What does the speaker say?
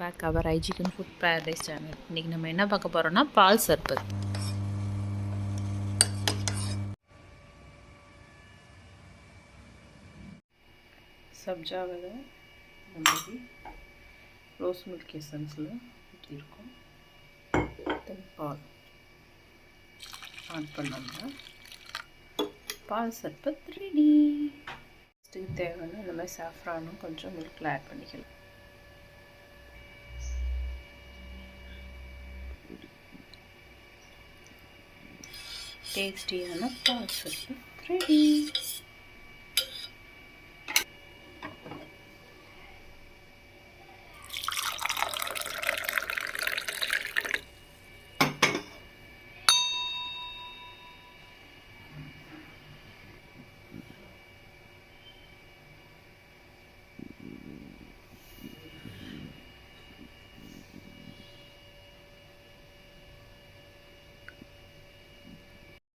Back அவர் ஐஜிகன் food paradise channel இன்றைக்கி நம்ம என்ன பார்க்க போகிறோம்னா பால் சர்பத். சப்ஜாவில் விதை ரோஸ் மில்க் எசன்ஸில் ஊற்றிருக்கோம் தென் பால். ஆன் பண்ணோம்னா பால் சர்பத் ரெடி தேவையான இந்த மாதிரி சாஃப்ரானும் கொஞ்சம் மில்கில் ஆட் பண்ணிக்கலாம். டேஸ்டியான பால் ரெடி